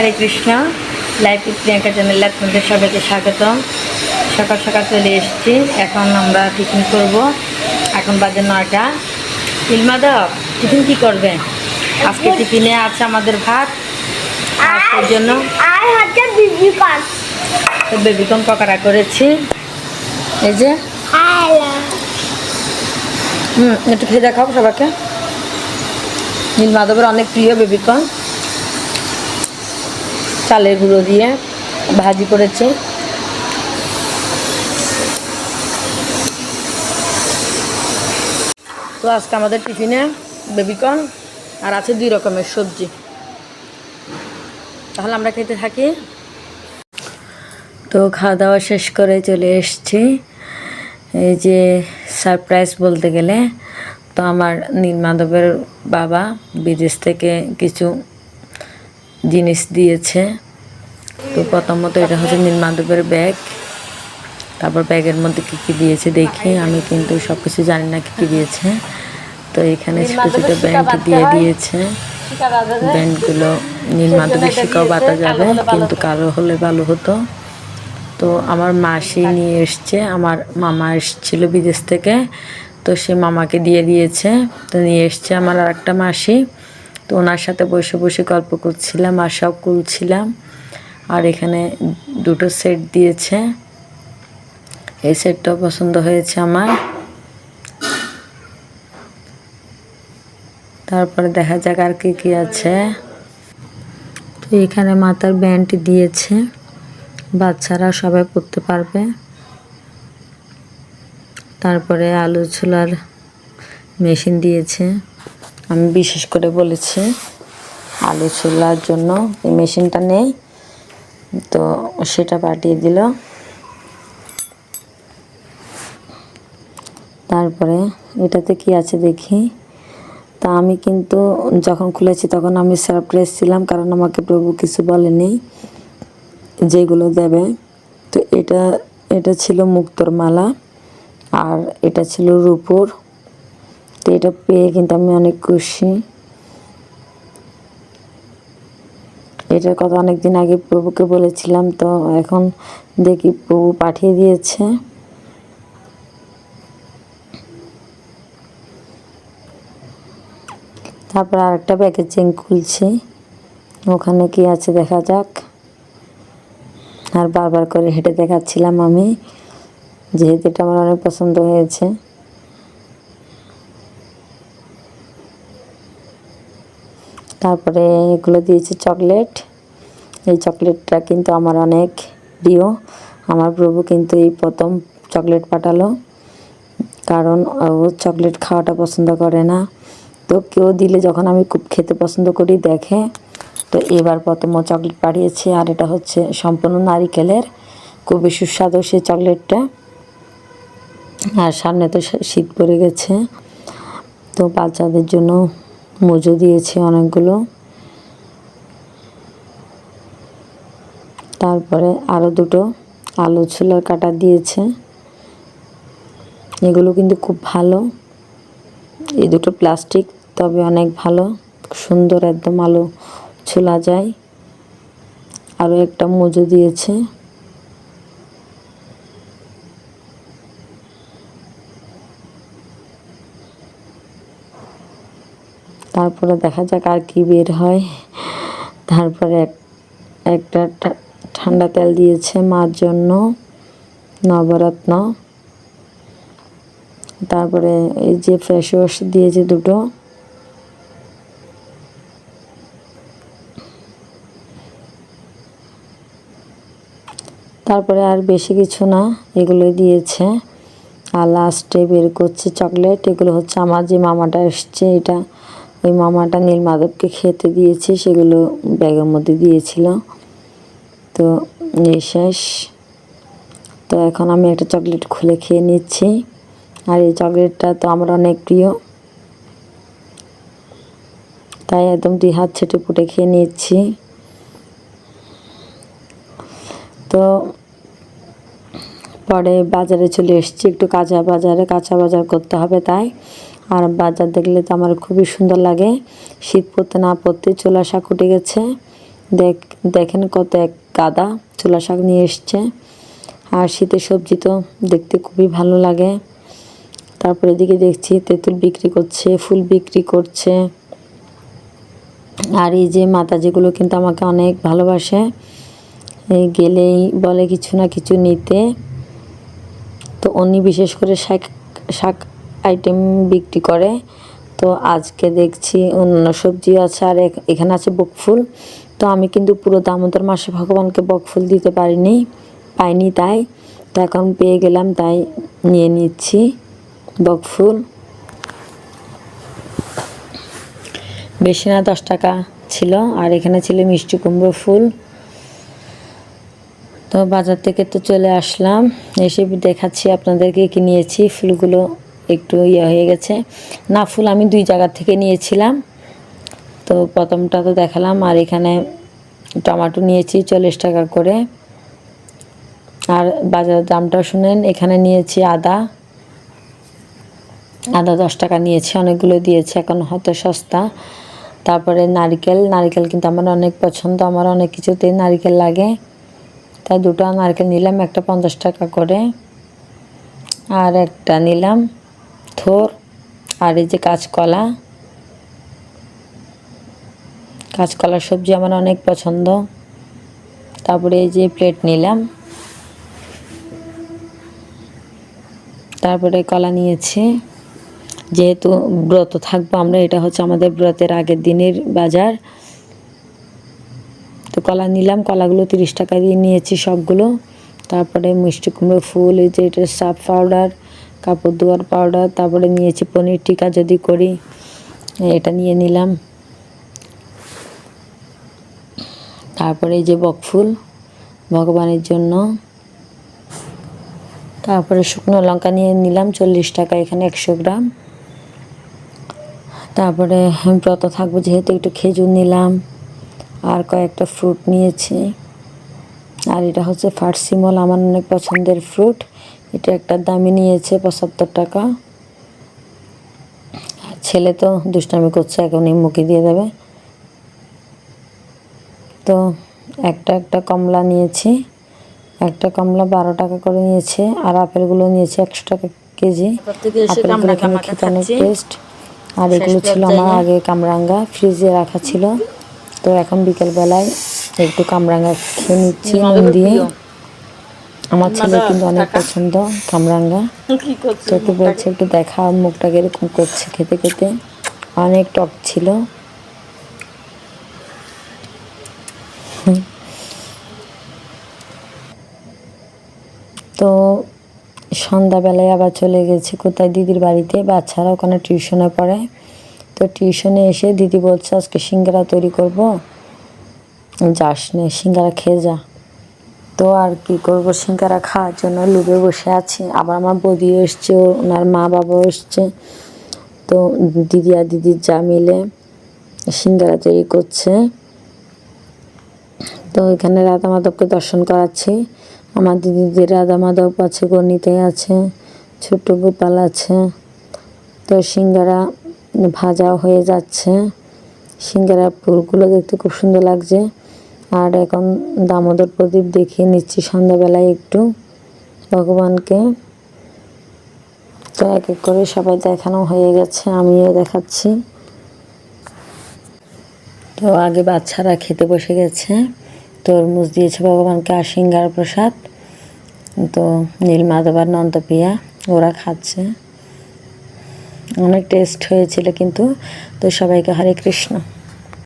হরে Krishna. Life Priyanka চ্যানেলে আপনাদের সবাইকে স্বাগত সকাল সকাল চলে এসেছি। এখন আমরা টিফিন করব। এখন বাজে নয়টা। ইলমাদব টিফিন কি করবে? আজকে টিফিনে আছে আমাদের ভাত। আর জন্য বেবিকন পকোড়া করেছি। এই যে। হুম একটু খেয়ে দেখাও সবাইকে। নীল মাধবের অনেক প্রিয় বেবিকন চালের গুঁড়ো দিয়ে ভাজি করেছে। তো আজকে আমাদের টিফিনে বেবিকন আর আছে দুই রকমের সবজি। তাহলে আমরা খেতে থাকি। তো খাওয়া দাওয়া শেষ করে চলে এসেছি। এই যে সারপ্রাইজ বলতে গেলে, তো আমার নীলমাধবের বাবা বিদেশ থেকে কিছু জিনিস দিয়েছে। তো প্রথমত এটা হচ্ছে নীলমাধবের ব্যাগ তারপর ব্যাগের মধ্যে কী কী দিয়েছে দেখি। আমি কিন্তু সব কিছু জানি না কী কী দিয়েছে। তো এখানে ছোটো ছোটো ব্যান্ড দিয়ে দিয়েছে। ব্যান্ডগুলো নীলমাধবের শিকাও বাতা যাবে কিন্তু কারও হলে ভালো হতো। তো আমার মাসি নিয়ে এসছে আমার মামা এসেছিল বিদেশ থেকে। তো সে মামাকে দিয়ে দিয়েছে। তো নিয়ে এসছে আমার আর একটা মাসি। তো ওনার সাথে বসে বসে গল্প করছিলাম আর সব কুলছিলাম আর এখানে দুটো সেট দিয়েছে। এই সেটটাও পছন্দ হয়েছে আমার। তারপরে দেখা যাক আর কি কি আছে। তো এখানে মাথার ব্যান্ড দিয়েছে। বাচ্চারা সবাই পড়তে পারবে। তারপরে আলু ছোলার মেশিন দিয়েছে। আমি বিশেষ করে বলেছি, আলু ছোলার জন্য এই মেশিনটা নেই। তো সেটা পাঠিয়ে দিল। তারপরে এটাতে কি আছে দেখি। তা আমি কিন্তু যখন খুলেছি তখন আমি সারপ্রাইজ ছিলাম কারণ আমাকে প্রভু কিছু বলেনি, যেগুলো দেবে। তো এটা এটা ছিল মুক্তোর মালা আর এটা ছিল রূপোর। তো এটা পেয়ে কিন্তু আমি অনেক খুশি। এটার কথা অনেক দিন আগে প্রভুকে বলেছিলাম, তো এখন দেখি প্রভু পাঠিয়ে দিয়েছে। তারপর আরেকটা প্যাকেজিং খুলছি। ওখানে কি আছে দেখা যাক। আর বারবার করে হেঁটে দেখাচ্ছিলাম আমি, যেহেতু এটা আমার অনেক পছন্দ হয়েছে। তারপরে এগুলো দিয়েছে চকলেট। এই চকলেটটা কিন্তু আমার অনেক প্রিয়। আমার প্রভু কিন্তু এই প্রথম চকলেট পাঠালো। কারণ ও চকলেট খাওয়াটা পছন্দ করে না। তো কেউ দিলে যখন আমি খুব খেতে পছন্দ করি, দেখে। তো এবার প্রথম ও চকলেট পাঠিয়েছে। আর এটা হচ্ছে সম্পূর্ণ নারিকেলের। খুবই সুস্বাদু সেই চকলেটটা। আর সামনে তো শীত পড়ে গেছে। তো বাচ্চাদের জন্য মজু দিয়েছে অনেকগুলো। তারপরে আরও দুটো আলু ছোলার কাটা দিয়েছে। এগুলো কিন্তু খুব ভালো। এই দুটো প্লাস্টিক তবে অনেক ভালো। সুন্দর একদম আলু ছোলা যায়। আরও একটা মজু দিয়েছে। তারপরে দেখা যাক আর কি বের হয়। তারপরে একটা ঠান্ডা তেল দিয়েছে মার জন্য, নবরত্ন। তারপরে এই যে ফেস ওয়াশ দিয়েছে দুটো। তারপরে আর বেশি কিছু না, এগুলো দিয়েছে। আর লাস্টে বের করছে চকলেট এগুলো হচ্ছে আমার যে মামাটা এসছে, এটা ওই মামাটা নীল মাধবকে খেতে দিয়েছে, সেগুলো ব্যাগের মধ্যে দিয়েছিল। তো শেষ তো এখন আমি একটা চকলেট খুলে খেয়ে নিচ্ছি। আর এই চকলেটটা তো আমার অনেক প্রিয়। তাই একদম দুই হাত ছেটে পুটে খেয়ে নিচ্ছি। তো পরে বাজারে চলে এসেছি, একটু কাঁচা বাজারে। কাঁচা বাজার করতে হবে তাই। আর বাজার দেখলে তো আমার খুবই সুন্দর লাগে। শীত পড়তে না পড়তে চোলা শাক উঠে গেছে। দেখ, দেখেন কত এক গাদা চোলা শাক নিয়ে এসছে। আর শীতের সবজি তো দেখতে খুবই ভালো লাগে। তারপরে এদিকে দেখছি তেঁতুল বিক্রি করছে, ফুল বিক্রি করছে। আর এই যে মাতা যেগুলো কিন্তু আমাকে অনেক ভালোবাসে গেলেই বলে কিছু না কিছু নিতে। তো উনি বিশেষ করে শাক শাক আইটেম বিক্রি করে। তো আজকে দেখছি অন্য সবজি আছে আর এখ- এখানে আছে বকফুল তো আমি কিন্তু পুরো দামোদর মাসে ভগবানকে বকফুল দিতে পারিনি, পাইনি তাই। তো এখন পেয়ে গেলাম তাই নিয়ে নিচ্ছি বকফুল বেশি না দশ টাকা ছিল আর এখানে ছিল মিষ্টি কুমড়ো ফুল। তো বাজার থেকে তো চলে আসলাম, এসে দেখাচ্ছি আপনাদেরকে কি নিয়েছি। ফুলগুলো একটু ইয়ে হয়ে গেছে। না, ফুল আমি দুই জায়গা থেকে নিয়েছিলাম। তো প্রথমটা তো দেখালাম, আর এখানে টমাটো নিয়েছি চল্লিশ টাকা করে। আর বাজারের দামটা শুনেন, এখানে নিয়েছি আদা। আদা দশ টাকা নিয়েছি, অনেকগুলো দিয়েছে, এখন হয়তো সস্তা। তারপরে নারকেল নারকেল কিন্তু আমার অনেক পছন্দ, আমার অনেক কিছুতেই নারকেল লাগে। তাই দুটো নারকেল নিলাম, একটা পঞ্চাশ টাকা করে। আর একটা নিলাম। থোর আর এই যে কাঁচকলা। কাঁচকলার সবজি আমার অনেক পছন্দ। তারপরে এই যে প্লেট নিলাম। তারপরে কলা নিয়েছি। যেহেতু ব্রত থাকব আমরা, এটা হচ্ছে আমাদের ব্রতের আগের দিনের বাজার। তো কলা নিলাম, কলাগুলো তিরিশ টাকা দিয়ে নিয়েছি সবগুলো। তারপরে মিষ্টি কুমড়ো, ফুল, এই যে এটা সাপ পাউডার কাপড় ধোয়ার পাউডার তারপরে নিয়েছি পনির টিকা যদি করি, এটা নিয়ে নিলাম। তারপরে এই যে বকফুল ভগবানের জন্য। তারপরে শুকনো লঙ্কা নিয়ে নিলাম, চল্লিশ টাকা, এখানে একশো গ্রাম। তারপরে ব্রত থাকব, যেহেতু একটু খেজুর নিলাম, আর কয়েকটা ফ্রুট নিয়েছি। আর এটা হচ্ছে ফার্সিমল আমার অনেক পছন্দের ফ্রুট এটা একটা দামি নিয়েছে পঁচাত্তর টাকা। ছেলে তো দুষ্টামি করছে এখনই মুখে দিয়ে দেবে। তো একটা একটা কমলা নিয়েছি একটা কমলা বারো টাকা করে নিয়েছে আর আপেলগুলো নিয়েছে একশো টাকা কেজি। আপেলগুলো এখানে খেতে অনেক টেস্ট আর এগুলো ছিল আমার আগে কামরাঙ্গা ফ্রিজে রাখা ছিল। তো এখন বিকেলবেলায় একটু কামরাঙ্গা খেয়ে নিচ্ছি নুন দিয়ে। আমার ছেলে কিন্তু অনেক পছন্দ কামরাঙ্গা। কি করছিস তো একটু বলছে একটু দেখা মুখটাকে এরকম করছে খেতে খেতে। অনেক টক ছিল। তো সন্ধ্যাবেলায় আবার চলে গেছি কোথায়? দিদির বাড়িতে। বাচ্চারা ওখানে টিউশনে পড়ে। তো টিউশনে এসে দিদি বলছে আজকে সিঙ্গারা তৈরি করব। যাস নে সিঙ্গারা খেয়ে যা। তো আর কি করব? সিঙ্গারা খাওয়ার জন্য লুবে বসে আছি। আবার আমার বৌদিও এসছে, ওনার মা বাবাও এসছে। তো দিদি আর দিদির যা মিলে সিঙ্গারা তৈরি করছে। তো এখানে রাধা মাধবকে দর্শন করাচ্ছি। আমার দিদিদের রাধা মাধব আছে গণিতে আছে ছোট গোপাল আছে। তো সিঙ্গারা ভাজা হয়ে যাচ্ছে। সিঙ্গারা পুরগুলো দেখতে খুব সুন্দর লাগছে। আর এখন দামোদর প্রদীপ দেখিয়ে নিচ্ছি সন্ধ্যাবেলায় একটু ভগবানকে। তো এক এক করে সবাই দেখানো হয়ে গেছে, আমিও দেখাচ্ছি। তো আগে বাচ্চারা খেতে বসে গেছে, তরমুজ দিয়েছে ভগবানকে, আর সিঙ্গার প্রসাদ। তো নীলমাধব আর নন্দপ্রিয়া, ওরা খাচ্ছে। অনেক টেস্ট হয়েছিল কিন্তু, তো সবাইকে হরে কৃষ্ণ।